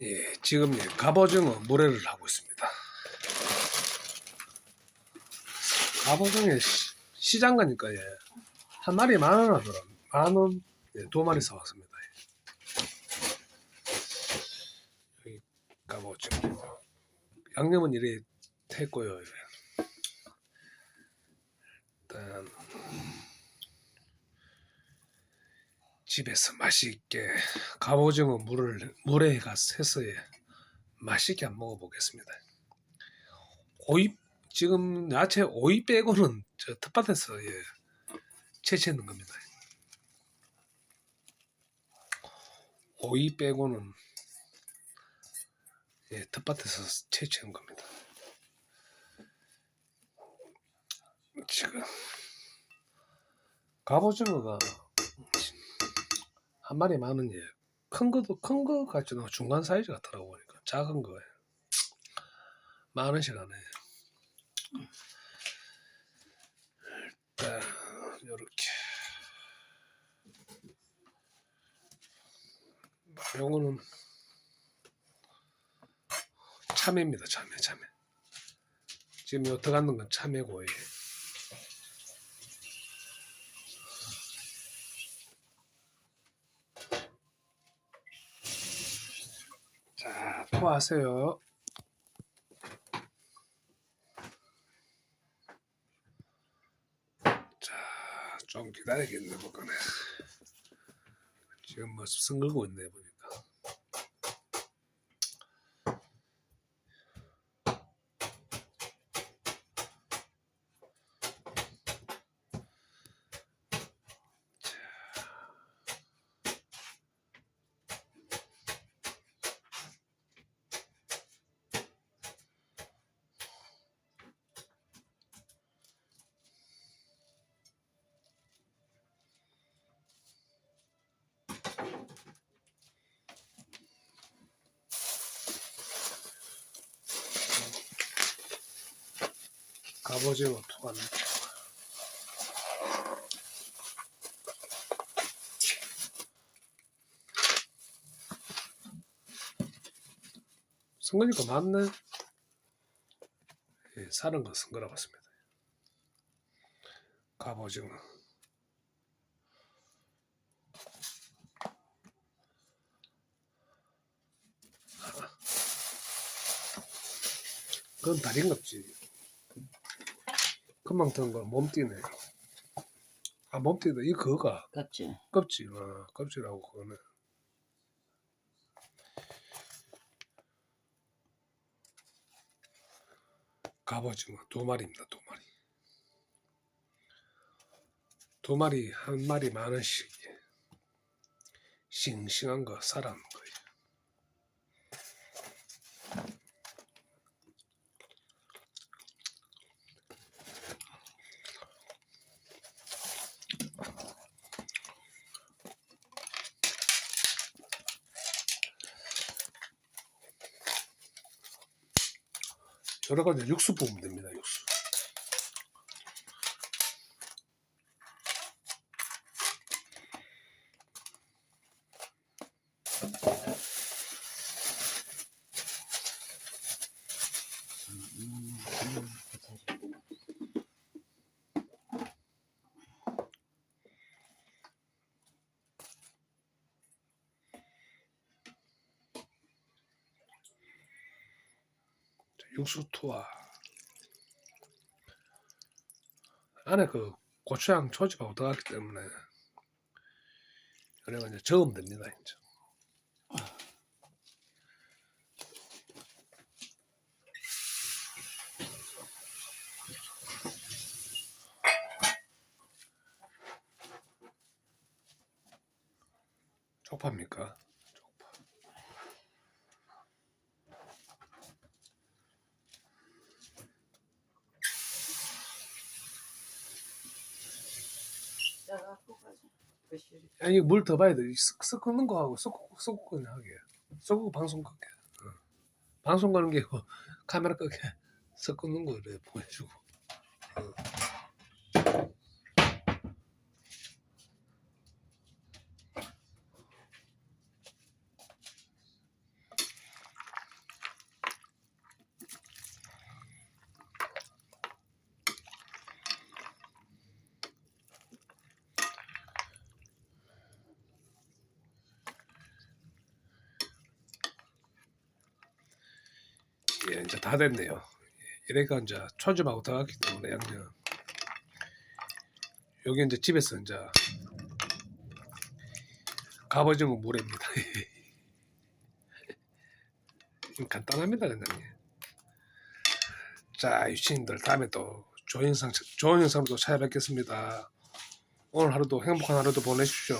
예, 지금 예, 갑오징어 물회를 하고 있습니다. 갑오징어 시- 시장 가니까 예, 한 마리 만 원 하더라. 만 원, 예, 두 마리 사왔습니다. 예. 여기 갑오징어. 양념은 이래 했고요. 예. 일단 집에서 맛있게 갑오징어 물을 물에 가서 해서 예, 맛있게 한번 먹어보겠습니다. 오이 지금 야채 오이 빼고는 저 텃밭에서 예, 채취했는 겁니다. 오이 빼고는 예, 텃밭에서 채취한 겁니다. 지금 갑오징어가 한 마리 만 원이에요. 예. 큰 것도 큰거 같지도 않고 중간 사이즈 같더라고 보니까 작은 만 원씩 하네. 일단 요렇게 요거는 참외입니다. 참외 참외. 지금 요 들어가는 건 참외고 예. 자, 토하세요. 자, 좀 기다리겠네, 뭐거네. 지금 뭐 승글고 있네, 보니까. 갑오징 어 토하네. 선거니까 맞네. 예, 사는 거 선거라 봤습니다. 갑오징어. 그건 다린 겁지. 금방 턴거 몸띠네. 아 몸띠다. 이 그거가 껍질. 껍질. 아, 껍질하고 그거네. 갑오징어 두 마리입니다. 두 마리. 두 마리 한 마리 만 원씩. 싱싱한 거 살아는 거예요. 여러 가지 육수 부으면 됩니다. 육수. 육수 투하. 안에 그 고추장 초지가 들어갔기 때문에 그래가 이제 저으면 됩니다. 이제. 쪽파입니까? 아니 물 더 봐야 돼. 섞- 섞는 거 하고 섞고 섞고 하게. 섞고 방송 끄게. 어. 방송 거는 게 카메라 끄게. 섞는 거를 보여주고. 어. 예, 이제 다 됐네요. 이래가 이제 초집하고 들어갔기 때문에 양념. 여기 이제 집에서 이제 갑오징어 물회입니다. 간단합니다, 그냥. 자, 유치님들 다음에 또 좋은 영상, 좋은 영상으로 또 찾아뵙겠습니다. 오늘 하루도 행복한 하루도 보내십시오.